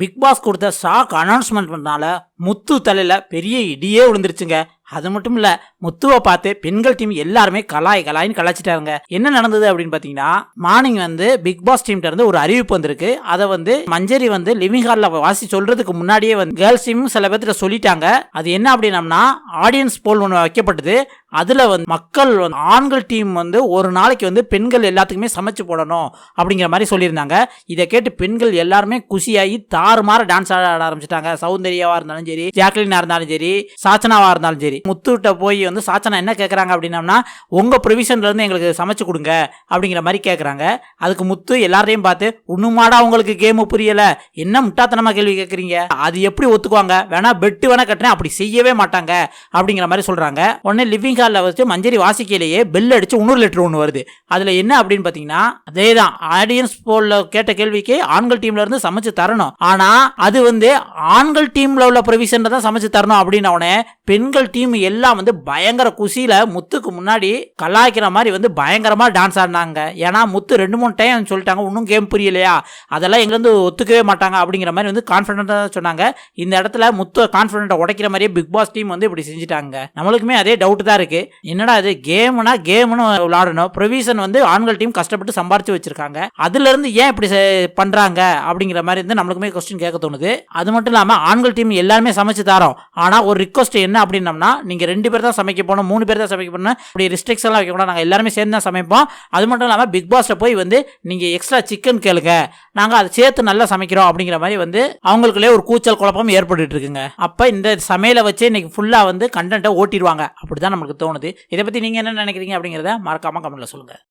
Big Boss கொடுத்த shock அனௌன்ஸ்மெண்ட்னால முத்து தலையில் பெரிய இடியே விழுந்துருச்சுங்க. அது மட்டும் இல்ல முத்துவை பார்த்து பெண்கள் டீம் எல்லாருமே கலாய் கலாயின்னு கலாச்சிட்டாங்க என்ன நடந்தது அப்படின்னு பாத்தீங்கன்னா மார்னிங் வந்து பிக் பாஸ் டீம்ல இருந்து ஒரு அறிவிப்பு வந்திருக்கு. அதை வந்து மஞ்சரி வந்து லிவிங் ஹால்ல வாசி சொல்றதுக்கு முன்னாடியே வந்து கேர்ள்ஸ் டீமும் சில பேர்த்திட்ட சொல்லிட்டாங்க. அது என்ன அப்படின்னம்னா ஆடியன்ஸ் போல் ஒன்று வைக்கப்பட்டது. அதில் வந்து மக்கள் வந்து ஆண்கள் டீம் வந்து ஒரு நாளைக்கு வந்து பெண்கள் எல்லாத்துக்குமே சமைச்சு போடணும் அப்படிங்கிற மாதிரி சொல்லியிருந்தாங்க. இதை கேட்டு பெண்கள் எல்லாருமே குஷியாகி தாறுமாற டான்ஸ் ஆட ஆரம்பிச்சிட்டாங்க. சௌந்தர்யாவாக இருந்தாலும் சரி ஜாக்லினாக இருந்தாலும் சரி சாச்சனாவாக இருந்தாலும் சரி. முத்துகிட்ட போய் வந்து சாச்சனா என்ன கேட்குறாங்க அப்படின்னம்னா உங்கள் ப்ரொவிஷன்லேருந்து எங்களுக்கு சமைச்சு கொடுங்க அப்படிங்கிற மாதிரி கேட்குறாங்க அதுக்கு முத்து எல்லாரையும் பார்த்து ஒண்ணுமாடா உங்களுக்கு கேமு புரியலை. என்ன முட்டாத்தனமாக கேள்வி கேட்குறீங்க அது எப்படி ஒத்துக்குவாங்க? வேணா பெட்டு வேணா கட்டுறேன். அப்படி செய்யவே மாட்டாங்க அப்படிங்கிற மாதிரி சொல்கிறாங்க உடனே லிவிங் ஹாலில் வச்சு மஞ்சரி வாசிக்கையிலேயே பெல் அடிச்சு இன்னொரு லெட்டர் ஒன்று வருது. அதில் என்ன அப்படின்னு பார்த்தீங்கன்னா அதே தான் ஆடியன்ஸ் போல கேட்ட கேள்விக்கு ஆண்கள் டீம்ல இருந்து சமைச்சு தரணும். ஆனால் அது வந்து ஆண்கள் டீமில் உள்ள ப்ரொவிஷன் தான் சமைச்சு தரணும் அப்படின்னு உடனே பெண்கள் டீம் டீம் எல்லாம் வந்து பயங்கர குசியில முத்துக்கு முன்னாடி கலாய்க்கிற மாதிரி வந்து பயங்கரமாக டான்ஸ் ஆடினாங்க. ஏன்னா முத்து ரெண்டு மூணு டைம் சொல்லிட்டாங்க இன்னும் கேம் புரியலையா? அதெல்லாம் எங்கேருந்து ஒத்துக்கவே மாட்டாங்க அப்படிங்கிற மாதிரி வந்து கான்ஃபிடென்ட்டாக சொன்னாங்க. இந்த இடத்துல முத்து கான்ஃபிடென்ட்டை உடைக்கிற மாதிரியே பிக் பாஸ் டீம் வந்து இப்படி செஞ்சுட்டாங்க. நம்மளுக்குமே அதே டவுட் தான் இருக்குது என்னடா இது கேம்னா கேம்னு விளாடணும். ப்ரொவிஷன் வந்து ஆண்கள் டீம் கஷ்டப்பட்டு சம்பாரிச்சு வச்சிருக்காங்க. அதுலேருந்து ஏன் இப்படி செ- அப்படிங்கிற மாதிரி வந்து நம்மளுக்குமே கொஸ்டின் கேட்க தோணுது. அது மட்டும் இல்லாமல் ஆண்கள் டீம் எல்லாருமே சமைச்சு தரோம். ஆனால் ஒரு ரிக்வஸ்ட் என்ன அப்படின்னம்னா நீங்கள் ரெண்டு பேர் தான் சமைக்க போகணும் மூணு பேர் தான் சமைக்க போகணும் இப்படி ரிஸ்ட்ரிக்ஷன் எல்லாம் நாங்கள் எல்லாருமே சேர்ந்து தான் சமைப்போம். அது மட்டும் இல்லாமல் பிக் பாஸில் போய் வந்து நீங்கள் எக்ஸ்ட்ரா சிக்கன் கேளுங்க. நாங்கள் அதை சேர்த்து நல்லா சமைக்கிறோம் அப்படிங்கிற மாதிரி வந்து அவங்களுக்குள்ளே ஒரு கூச்சல் குழப்பம் ஏற்பட்டு இருக்குங்க. அப்போ இந்த சமையலை வச்சு இன்னைக்கு ஃபுல்லாக வந்து கண்டென்ட்டை ஓட்டிடுவாங்க. அப்படி தான் நமக்கு தோணுது. இதை பற்றி நீங்கள் என்ன நினைக்கிறீங்க அப்படிங்கிறத மறக்காமல் கமெண்ட்ல சொல்லுங்கள்